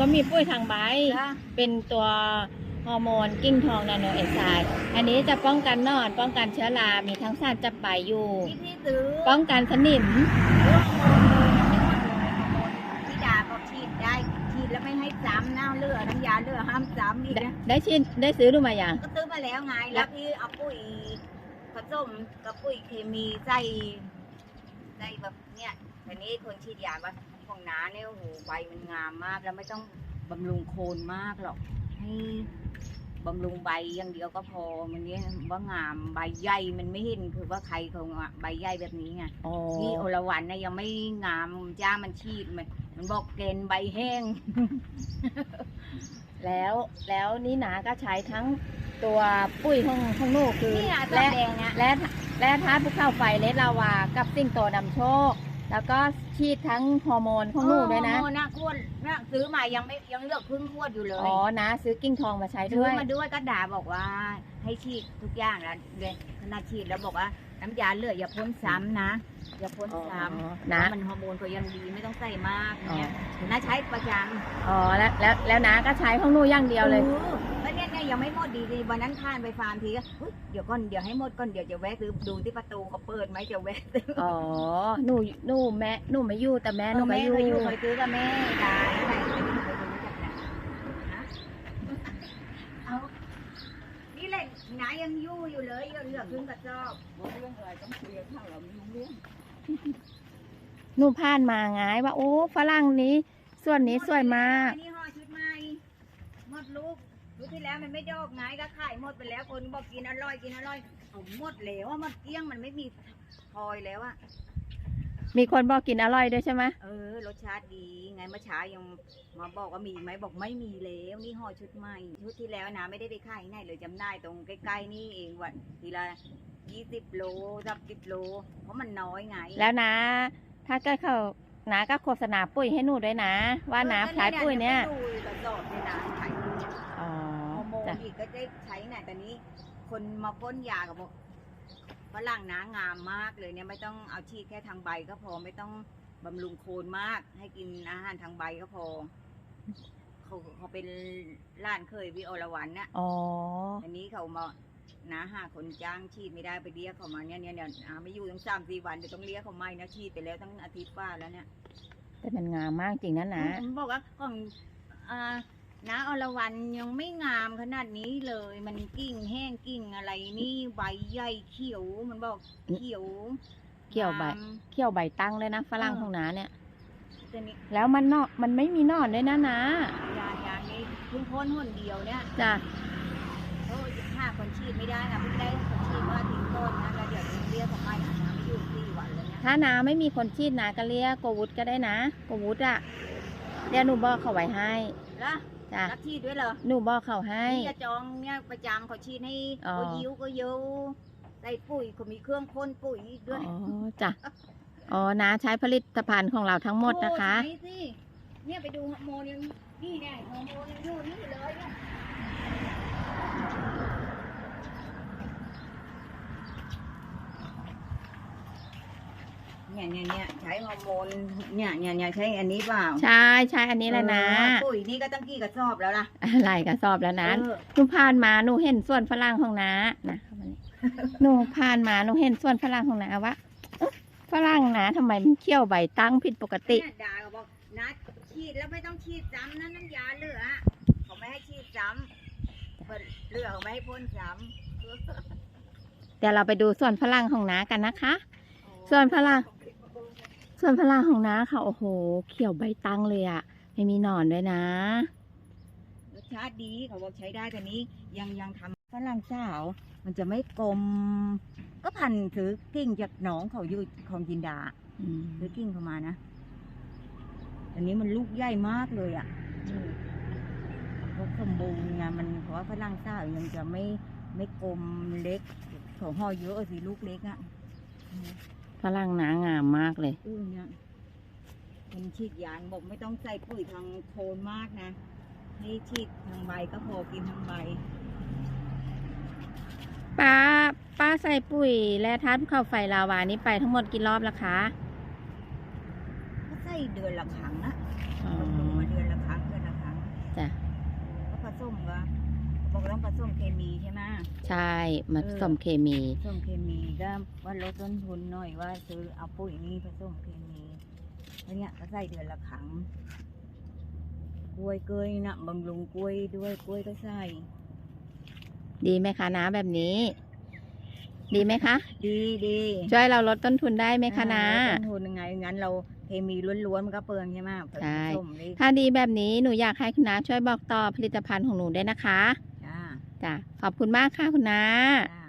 ก็มีปุ้ยทางใบ จ้ะ เป็นตัวฮอร์โมนกิ้งทองนาโนเอนไซม์อันนี้จะป้องกันนอนป้องกันเชื้อรา มีทั้งสารจับใบอยู่ที่พี่ซื้อป้องกันสนิม เรื่องฮอร์โมนเลยยังไม่หมดเลยฮอร์โมนที่ดาก็ฉีดได้ฉีดแล้วไม่ให้ซ้ำน้าเลือดน้ำยาเลือดห้ามซ้ำอีกได้นะได้ชินได้ซื้อดูมาอย่าง ก็ซื้อมาแล้วไงแล้วพี่เอาปุ๋ยผสมกับปุ๋ยเคมีใส่ใส่แบบเนี้ยทีนี้คนฉีดยาว่าของ น้าเนี่ยโอ้โหใบมันงามมาก แล้วไม่ต้องบำรุงโคนมากหรอกให้บำรุงใบอย่างเดียวก็พอมันเนี้ยว่างามใบใหญ่มันไม่เห็นคือว่าใครเขาอะใบใหญ่แบบนี้ไงอ๋อนี่โอละวันเนี่ยยังไม่งามจ้ามันชีดมันมันบอกเกณฑ์ใบแห้ง แล้วแล้วนี่นาก็ใช้ทั้งตัวปุ้ยของของหนูคือนี่อะตัวและแดงอะ และและธาตุภูเขาไฟเลสลาวากับสิ่งโตนำโชค แล้วก็ฉีดทั้งฮอร์โมนของหนูด้วยนะโอ้นะขวดนะซื้อมายังไม่ยังเลือกครึ่งขวดอยู่เลยอ๋อนะ ซื้อกิ้งทองมาใช้ซื้ด้อวยมาด้วยก็ด่าบอกว่าให้ฉีดทุกอย่างแล้วเลยขนาดฉีดแล้วบอกว่า น้ำยาเลือดอย่าพ่นซ้ำนะ อย่าพ่นอ๋อซ้ำเพนะราะมันฮอร์โมนก็ยังดีไม่ต้องใส่มากเนี่ยน่าใช้ประจำอ๋อแล้วแล้วแล้วนะก็ใช้ของหนูอย่างเดียวเลยออแล้วเนี่ยเนี่ยยังไม่หมดดีเลยวันนั้นผ่านไปฟาร์มทีก็เฮ้ยเดี๋ยวก่อนเดี๋ยวให้หมดก่อนเดี๋ยวจะแวะซื้อดูที่ประตูเขาเปิดไหมจะแวะซื้ออ๋อหนูหนูแม่หนูไม่อยู่แต่แม่หนูเออไม่แม่อยู่เคยอยู่เคยซื้อกับแม่ตายใครเคยรู้จักนะฮะเอา นี่แหละนายยังอยู่อยู่เลยยังเหลือครึ่งกระสอบเรื่องอะไรต้องคุยกับเขาเราไม่รู้เรื่องหนูผ่านมาไงว่า โอ้ฝรั่งนี้ส่วนนี้สวยมากอันนี้ห่อชุดใหม่หมดลูกชุดที่แล้วมันไม่ดอกไงก็ขายหมดไปแล้วคนบอกกินอร่อยกินอร่อยเอาหมดแล้วอะหมดเกลี้ยงมันไม่มีพลอยแล้วอะ มีคนบอกกินอร่อยด้วยใช่ไหมเออ รสชาติดีไงเมื่อเช้ายังมาบอกว่ามีไหมบอกไม่มีแล้วนี่ห่อชุดใหม่ ชุดที่แล้วนะไม่ได้ไปขายที่ไหนเลยจำได้ตรงใกล้ๆนี่เองวันทีละยี่สิบโลสักสิบโล เพราะมันน้อยไงแล้วนะ ถ้าเกิดเขานาก็โฆษณาปุ้ยให้หนูด้วยนะ ว่าน้ำใช้ปุ้ยเนี่ยดูกระสอบในน้ำขายเนี่ยอ๋อฮอร์โมนจ้ะอีกก็ได้ใช้ไหนแต่นี้ คนมาพ่นยากับบอก ฝรั่งน้างามมากเลยเนี่ยไม่ต้องเอาฉีดแค่ทางใบก็พอไม่ต้องบำรุงโคนมาก ให้กินอาหารทางใบก็พอเขาเขาเป็นร้านเคยวิโอลวันน่ะอ๋อ อันนี้เขามานาหาคนจ้างฉีดไม่ได้ไปเรียกเขามาเนี่ยเนี่ยเนี่ยอาไม่อยู่ตั้งสามสี่วันเดี๋ยวต้องเรียกเขาไม่นะฉีดไปแล้วตั้งอาทิตย์กว่าแล้วเนี่ยแต่มันงามมากจริงนะนะ ผมบอกว่าของอ่า น้าอรวรรณยังไม่งามขนาดนี้เลย มันกิ่งแห้งกิ่งอะไรนี่ใบใหญ่เขียวมันบอกเขียวเขียวใบ งาม เขี้ยวใบตั้งเลยนะฝรั่งเออ ของน้าเนี่ย แต่นี่แล้วมันเนาะมันไม่มีหนอนด้วยนะนะยายานี่เพิ่งพ้นหนเดียวเนี่ยจ้ะโอ้ยห้าคนฉีดไม่ได้นะเพิ่งได้คนฉีดเมื่ออาทิตย์ต้นนะแล้วเดี๋ยวจะเรียกเขาไม่นะไม่อยู่สี่วันแล้วเนี่ยถ้านาไม่มีคนชีดนาก็เรียกโกวุฒก็ได้นะโกวุฒอะเดี๋ยวหนูบอกเขาไว้ให้ แล้ว จ้ะรับฉีดด้วยเหรอหนูบอกเขาให้ นี่จะจองเนี่ยประจำเขาฉีดให้อ๋อก็ยิ้วก็เยิ้วใส่ปุ๋ยเขามีเครื่องพ่นปุ๋ยด้วยอ๋อจ้ะอ๋อนาใช้ผลิตภัณฑ์ของเราทั้งหมดนะคะ โอ้ใช่สิเนี่ยไปดูฮอร์โมนยังนี่เนี่ยฮอร์โมนยังอยู่นี่เลยเนี่ย เนี่ยเนี่ยเนี่ยใช้ฮอร์โมนเนี่ยเนี่ยเนี่ยใช้อันนี้เปล่าใช่ใช่อันนี้แหละนะเออปุ๋ยนี่ก็ตั้งกี่กระสอบแล้วล่ะอะไรกระสอบแล้วนะเออหนูผ่านมาหนูเห็นส่วนฝรั่งของน้านะเข้ามานี่หนูผ่านมาหนูเห็นส่วนฝรั่งของน้าว่าเอ๊ะฝรั่งนะทำไมมันเขี้ยวใบตั้งผิดปกติ เนี่ยดาก็บอกนัดฉีดแล้วไม่ต้องฉีดซ้ำนะน้ำยาเหลือเขาไม่ให้ฉีดซ้ำเปิดเหลือเขาไม่ให้พ่นซ้ำเดี๋ยวเราไปดูส่วนฝรั่งของน้ากันนะคะ ส่วนฝรั่ง ส่วนฝรั่งของน้าค่ะ โอ้โห เขียวใบตั้งเลยอะไม่มีหนอนด้วยนะ รสชาติดีเขาบอกใช้ได้แต่นี้ ยังยังทำฝรั่งสาว มันจะไม่กลม ก็พันถือกิ่งจากหนองเขาอยู่ของจินดาอืมถือกิ่งเข้ามานะอันนี้มันลูกใหญ่มากเลยอะเพราะสมบูรณ์ไงมันเพราะว่าฝรั่งสาวยังจะไม่ไม่กลมเล็กเขาห่อเยอะสิลูกเล็กอะ ฝรั่งน้างามมากเลยเออเนี่ยเป็นฉีดยางบอกไม่ต้องใส่ปุ๋ยทางโคนมากนะ ให้ฉีดทางใบก็พอกินทางใบ ป้า ป้าใส่ปุ๋ย และทัดภูเขาไฟลาวานี้ไปทั้งหมดกี่รอบแล้วคะ ก็ใส่เดือนละครั้งนะอ๋อ ลงมาเดือนละครั้งเดือนละครั้งจ้ะ ก็ผสมก็บอ กต้องผสมเคมีใช่ไหม ใช่มาผสมเคมี ผสมเคมีก็ว่าลดต้นทุนหน่อยว่าซื้อเอาปุ๋ยนี้ผสมเคมีแล้วเนี่ยก็ใส่เดือนละครั้งกล้วยเกยนะบำรุงกล้วยด้วยกล้วยก็ใส่ดีไหมคะน้าแบบนี้ ดีไหมคะ ดีดีช่วยเราลดต้นทุนได้ไหมคะน้าอ่ลดต้นทุนยังไงงั้นเราเคมีล้วนๆมันก็เปลืองใช่ไหมผใช่สมนี่ถ้าดีแบบนี้หนูอยากให้คุณน้าช่วยบอกต่อผลิตภัณฑ์ของหนูได้วยนะคะ จ้ะขอบคุณมากค่ะคุณนา